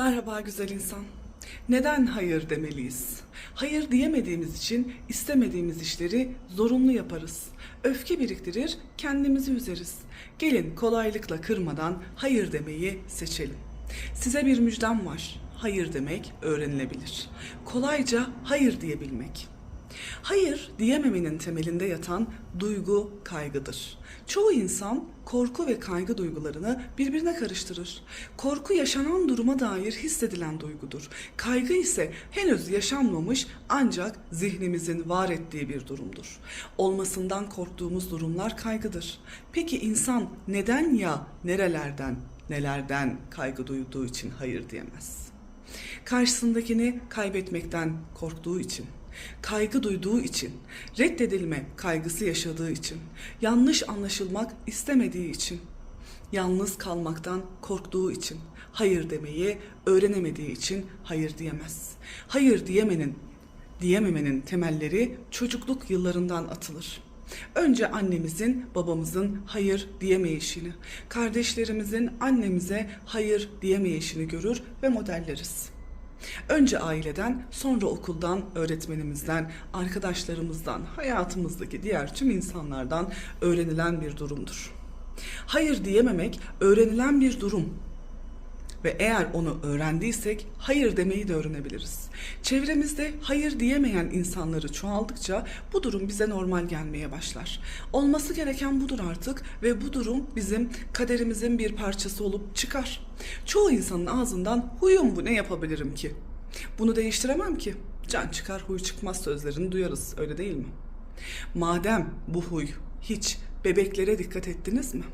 Merhaba güzel insan. Neden hayır demeliyiz? Hayır diyemediğimiz için istemediğimiz işleri zorunlu yaparız. Öfke biriktirir, kendimizi üzeriz. Gelin kolaylıkla kırmadan hayır demeyi seçelim. Size bir müjdem var. Hayır demek öğrenilebilir. Kolayca hayır diyebilmek. Hayır diyememenin temelinde yatan duygu kaygıdır. Çoğu insan korku ve kaygı duygularını birbirine karıştırır. Korku yaşanan duruma dair hissedilen duygudur. Kaygı ise henüz yaşanmamış ancak zihnimizin var ettiği bir durumdur. Olmasından korktuğumuz durumlar kaygıdır. Peki insan neden ya nerelerden, nelerden kaygı duyduğu için hayır diyemez? Karşısındakini kaybetmekten korktuğu için, kaygı duyduğu için, reddedilme kaygısı yaşadığı için, yanlış anlaşılmak istemediği için, yalnız kalmaktan korktuğu için, hayır demeyi öğrenemediği için hayır diyemez. Hayır diyemenin, diyememenin temelleri çocukluk yıllarından atılır. Önce annemizin, babamızın hayır diyemeyişini, kardeşlerimizin annemize hayır diyemeyişini görür ve modelleriz. Önce aileden, sonra okuldan, öğretmenimizden, arkadaşlarımızdan, hayatımızdaki diğer tüm insanlardan öğrenilen bir durumdur. Hayır diyememek öğrenilen bir durum ve eğer onu öğrendiysek hayır demeyi de öğrenebiliriz. Çevremizde hayır diyemeyen insanları çoğaldıkça bu durum bize normal gelmeye başlar. Olması gereken budur artık ve bu durum bizim kaderimizin bir parçası olup çıkar. Çoğu insanın ağzından huyum bu ne yapabilirim ki? Bunu değiştiremem ki. Can çıkar huy çıkmaz sözlerini duyarız öyle değil mi? Madem bu huy hiç bebeklere dikkat ettiniz mi?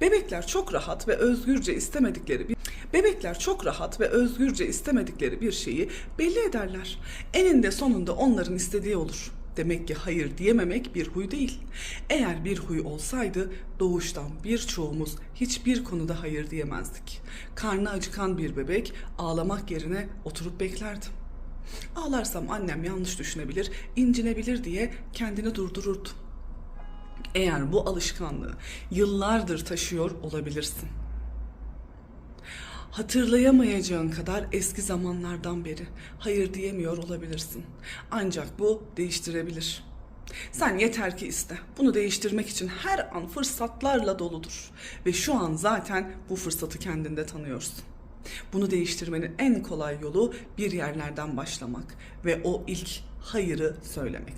Bebekler çok rahat ve özgürce istemedikleri bir Bebekler çok rahat ve özgürce istemedikleri bir şeyi belli ederler. Eninde sonunda onların istediği olur. Demek ki hayır diyememek bir huy değil. Eğer bir huy olsaydı doğuştan birçoğumuz hiçbir konuda hayır diyemezdik. Karnı acıkan bir bebek ağlamak yerine oturup beklerdi. Ağlarsam annem yanlış düşünebilir, incinebilir diye kendini durdururdu. Eğer bu alışkanlığı yıllardır taşıyor olabilirsin. Hatırlayamayacağın kadar eski zamanlardan beri hayır diyemiyor olabilirsin. Ancak bu değiştirebilir. Sen yeter ki iste. Bunu değiştirmek için her an fırsatlarla doludur. Ve şu an zaten bu fırsatı kendinde tanıyorsun. Bunu değiştirmenin en kolay yolu bir yerlerden başlamak ve o ilk hayırı söylemektir.